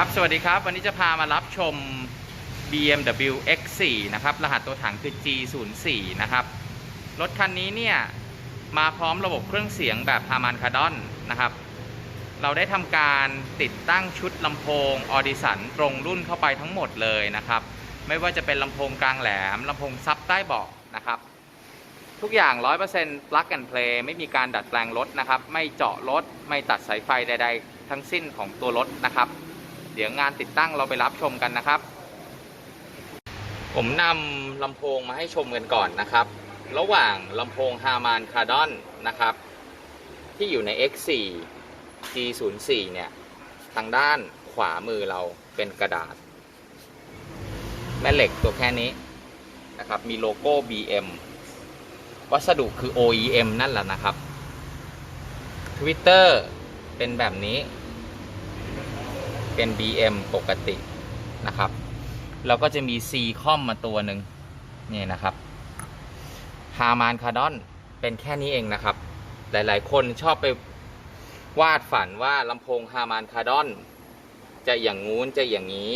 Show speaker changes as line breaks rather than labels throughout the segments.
ครับ สวัสดีครับ วันนี้จะพามารับชม BMW X4 นะครับ รหัสตัวถังคือ G04 นะครับ รถคันนี้เนี่ย มาพร้อมระบบเครื่องเสียงแบบฮามันคาดอนนะครับ เราได้ทำการติดตั้งชุดลำโพงออดิสันตรงรุ่นเข้าไปทั้งหมดเลยนะครับ ไม่ว่าจะเป็นลำโพงกลางแหลมลำโพงซับใต้เบาะนะครับ ทุกอย่าง 100% plug and play ไม่มีการดัดแปลงรถนะครับ ไม่เจาะรถ ไม่ตัดสายไฟใด ๆ ทั้งสิ้นของตัวรถนะครับ เดี๋ยวงานติดตั้งเราไปรับชมกันนะครับ ผมนำลำโพงมาให้ชมกันก่อนนะครับ ระหว่างลำโพงฮามานคาร์ดอนนะครับ ที่อยู่ใน X4 G04 เนี่ยทางด้านขวามือเราเป็นกระดาษ แม่เหล็กตัวแค่นี้นะครับ มีโลโก้ BM วัสดุคือ OEM นั่นแหละนะครับ Twitter เป็นแบบนี้ เป็น BM ปกตินะครับ แล้วก็จะมี C คอมมาตัวหนึ่งนี่นะครับฮามานคาร์ดอนเป็นแค่นี้เองนะครับ หลายๆ คนชอบไปวาดฝันว่าลำโพงฮามานคาร์ดอนจะอย่างงู้นจะอย่างนี้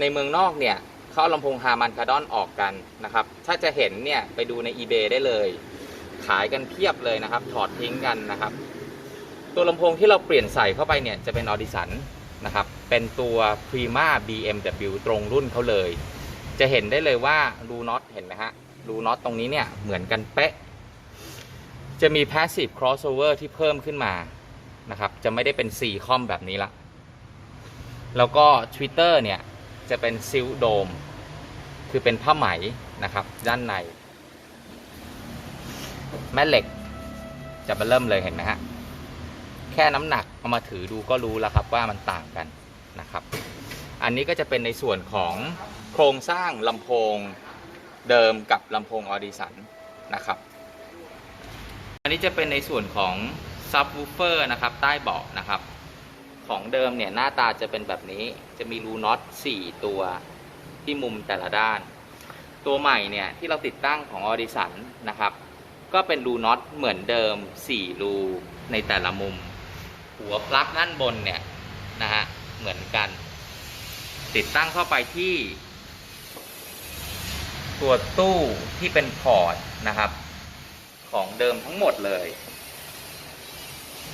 ในเมืองนอกเนี่ยเขาเอาลำโพงฮามานคาร์ดอนออกกันนะครับ ถ้าจะเห็นเนี่ยไปดูใน eBay ได้เลย ขายกันเพียบเลยนะครับ ถอดทิ้งกันนะครับ ตัวลำโพงที่เราเปลี่ยนใส่เข้าไปเนี่ยจะเป็นออดิสันนะครับ เป็นตัว Prima BMW ตรงรุ่นเขาเลย จะเห็นได้เลยว่ารูน็อตเห็นไหมฮะรูน็อตตรงนี้เนี่ยเหมือนกันเป๊ะ จะมี Passive Crossover ที่เพิ่มขึ้นมานะครับ จะไม่ได้เป็น4คอมแบบนี้ละ แล้วก็ Twitter เนี่ยจะเป็นซิลโดม คือเป็นผ้าไหมนะครับ ด้านใน แม่เหล็กจะมาเริ่มเลยเห็นไหมฮะ แค่น้ำหนักเอามาถือดูก็รู้แล้วครับว่ามันต่างกัน นะครับ อันนี้ก็จะเป็นในส่วนของโครงสร้างลำโพงเดิมกับลำโพงออดิสันนะครับ อันนี้จะเป็นในส่วนของซับวูเฟอร์นะครับใต้เบาะนะครับ ของเดิมเนี่ยหน้าตาจะเป็นแบบนี้จะมีรูน็อต 4 ตัวที่มุมแต่ละด้าน ตัวใหม่เนี่ยที่เราติดตั้งของออดิสันนะครับ ก็เป็นรูน็อตเหมือนเดิม 4 รูในแต่ละมุม หัวปลั๊กด้านบนเนี่ยนะฮะ เหมือนกัน ติดตั้งเข้าไปที่ ตัวตู้ที่เป็นพอร์ตนะครับ ของเดิมทั้งหมดเลย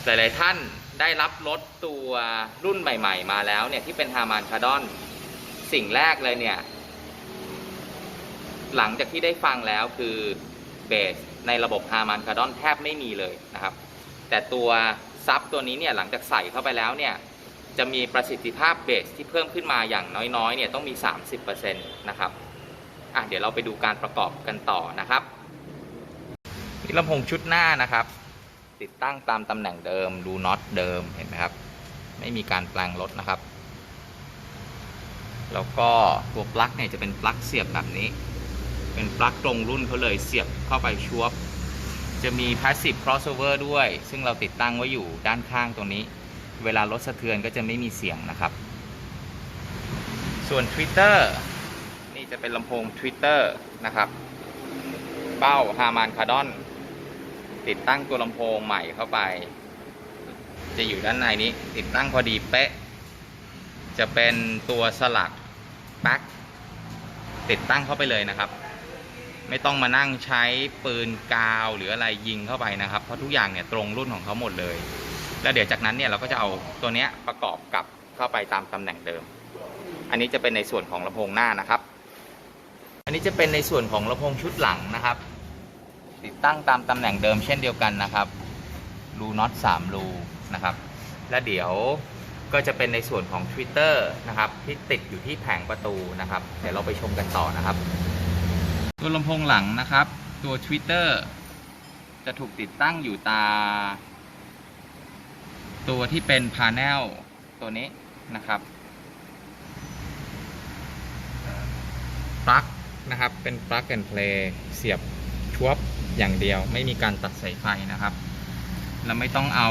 หลาย ๆ ท่านได้รับรถตัวรุ่นใหม่ ๆ มาแล้วเนี่ยที่เป็นฮามานคาดอนสิ่งแรกเลยเนี่ย หลังจากที่ได้ฟังแล้วคือเบสในระบบฮามานคาดอนแทบไม่มีเลยนะครับ แต่ตัวซับตัวนี้เนี่ยหลังจากใส่เข้าไปแล้วเนี่ย จะมีประสิทธิภาพเบสที่เพิ่มขึ้นมาอย่างน้อยๆเนี่ยต้องมี 30%นะครับอะเดี๋ยวเราไปดูการประกอบกันต่อนะครับนี่ลำโพงชุดหน้านะครับ ติดตั้งตามตำแหน่งเดิมดูน็อตเดิมเห็นไหมครับ ไม่มีการแปลงรถนะครับ แล้วก็ตัวปลั๊กเนี่ยจะเป็นปลั๊กเสียบแบบนี้ เป็นปลั๊กตรงรุ่นเขาเลยเสียบเข้าไปชวบจะมี passive crossover ด้วย ซึ่งเราติดตั้งไว้อยู่ด้านข้างตรงนี้ เวลารถสะเทือนก็จะไม่มีเสียงนะครับ ส่วน Twitter นี่จะเป็นลำโพง Twitter นะครับ เป้า Harman Kardon ติดตั้งตัวลำโพงใหม่เข้าไป จะอยู่ด้านในนี้ ติดตั้งพอดีเป๊ะ จะเป็นตัวสลักแบ็คติดตั้งเข้าไปเลยนะครับ ไม่ต้องมานั่งใช้ปืนกาวหรืออะไรยิงเข้าไปนะครับ เพราะทุกอย่างเนี่ยตรงรุ่นของเขาหมดเลย แล้วเดี๋ยวจากนั้นเนี่ยเราก็จะเอาตัวเนี้ยประกอบกับเข้าไปตามตำแหน่งเดิม อันนี้จะเป็นในส่วนของลำโพงหน้านะครับ อันนี้จะเป็นในส่วนของลำโพงชุดหลังนะครับ ติดตั้งตามตำแหน่งเดิมเช่นเดียวกันนะครับรูน็อต3รูนะครับ และเดี๋ยวก็จะเป็นในส่วนของ Twitter นะครับ ที่ติดอยู่ที่แผงประตูนะครับ เดี๋ยวเราไปชมกันต่อนะครับ ตัวลำโพงหลังนะครับ ตัว Twitter จะถูกติดตั้งอยู่ตา ตัวที่เป็นพา n เนลตัวนี้นะครับปลั๊กนะครับ เป็นปลั๊กแอนเพลย์เสียบชวบอย่างเดียว ไม่มีการตัดสายไฟนะครับ แล้วไม่ต้องเอา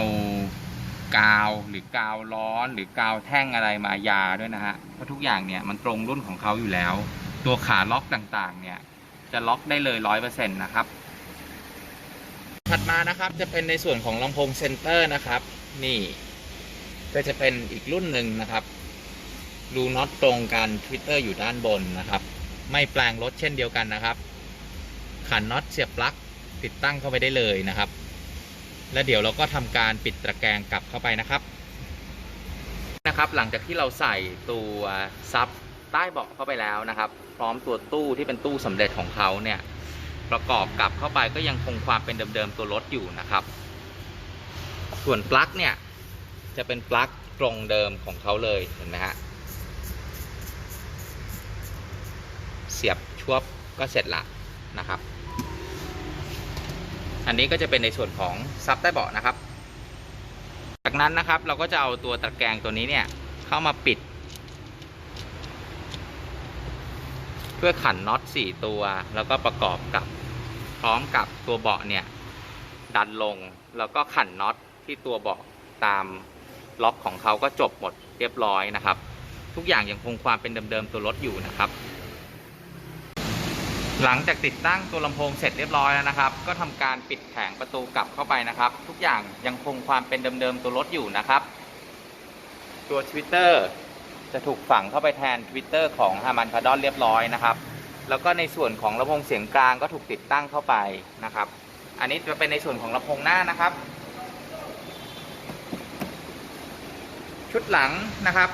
กาวหรือกาวร้อน หรือกาวแท่งอะไรมายาด้วยนะฮะเพราะทุกอย่างเนี่ยมันตรงรุ่นของเขาอยู่แล้ว ตัวขาล็อกต่างๆ เนี่ย จะล็อกได้เลยร้อยเปอร์เซ็นต์นะครับ ถัดมานะครับจะเป็นในส่วนของลำโพงเซนเตอร์นะครับ นี่ ก็จะเป็นอีกรุ่นหนึ่งนะครับรูน็อตตรงกันทวิตเตอร์อยู่ด้านบนนะครับ ไม่แปลงรถเช่นเดียวกันนะครับ ขันน็อตเสียบปลั๊กติดตั้งเข้าไปได้เลยนะครับ และเดี๋ยวเราก็ทำการปิดตะแกรงกลับเข้าไปนะครับนะครับ หลังจากที่เราใส่ตัวซับใต้เบาะเข้าไปแล้วนะครับ พร้อมตัวตู้ที่เป็นตู้สำเร็จของเขาเนี่ยประกอบกลับเข้าไปก็ยังคงความเป็นเดิมๆตัวรถอยู่นะครับ ส่วนปลั๊กเนี่ยจะเป็นปลั๊กตรงเดิมของเขาเลยเห็นไหมฮะเสียบชวบก็เสร็จละนะครับ อันนี้ก็จะเป็นในส่วนของซับใต้เบาะนะครับ จากนั้นนะครับเราก็จะเอาตัวตะแกรงตัวนี้เนี่ยเข้ามาปิด เพื่อขันน็อต4ตัว แล้วก็ประกอบกับพร้อมกับตัวเบาะเนี่ยดันลงแล้วก็ขันน็อต ที่ตัวเบาะตามล็อกของเขาก็จบหมดเรียบร้อยนะครับ ทุกอย่างยังคงความเป็นเดิมๆตัวรถอยู่นะครับ หลังจากติดตั้งตัวลำโพงเสร็จเรียบร้อยแล้วนะครับ ก็ทำการปิดแผงประตูกลับเข้าไปนะครับ ทุกอย่างยังคงความเป็นเดิมๆตัวรถอยู่นะครับ ตัว Twitter จะถูกฝังเข้าไปแทน Twitter ของ h a r m a n k a d o n เรียบร้อยนะครับ แล้วก็ในส่วนของลำโพงเสียงกลางก็ถูกติดตั้งเข้าไปนะครับ อันนี้จะเป็นในส่วนของลำโพงหน้านะครับ ชุดหลังนะครับ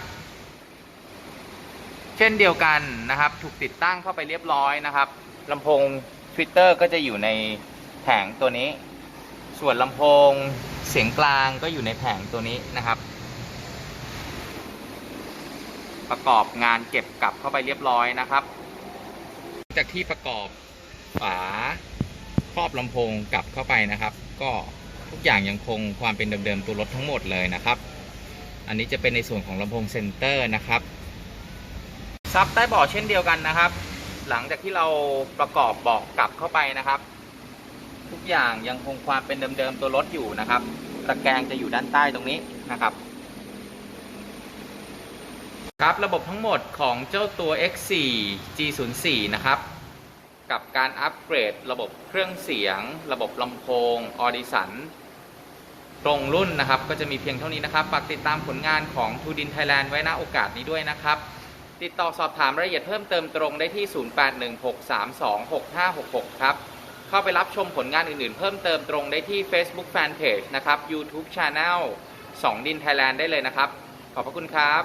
เช่นเดียวกันนะครับ ถูกติดตั้งเข้าไปเรียบร้อยนะครับลำโพง Twitter ก็จะอยู่ในแผงตัวนี้ ส่วนลำโพงเสียงกลางก็อยู่ในแผงตัวนี้นะครับ ประกอบงานเก็บกลับเข้าไปเรียบร้อยนะครับ จากที่ประกอบฝาครอบลำโพงกลับเข้าไปนะครับ ก็ทุกอย่างยังคงความเป็นเดิมๆตัวรถทั้งหมดเลยนะครับ อันนี้จะเป็นในส่วนของลำโพงเซนเตอร์นะครับซับใต้บาะเช่นเดียวกันนะครับ หลังจากที่เราประกอบบาะกลับเข้าไปนะครับ ทุกอย่างยังคงความเป็นเดิมๆตัวรถอยู่นะครับตะแกรงจะอยู่ด้านใต้ตรงนี้นะครับ ครับระบบทั้งหมดของเจ้าตัว X4 G04 นะครับกับการอัปเกรดระบบเครื่องเสียง ระบบลำโพง Audition ตรงรุ่นนะครับ ก็จะมีเพียงเท่านี้นะครับ ฝากติดตามผลงานของทูดินไทยแลนด์ไว้ณโอกาสนี้ด้วยนะครับ ติดต่อสอบถามรายละเอียดเพิ่มเติมตรงได้ที่ 0816326566 ครับ เข้าไปรับชมผลงานอื่นๆ เพิ่มเติมตรงได้ที่ Facebook Fanpage นะครับ YouTube Channel 2ดิน Thailand ได้เลยนะครับ ขอบพระคุณครับ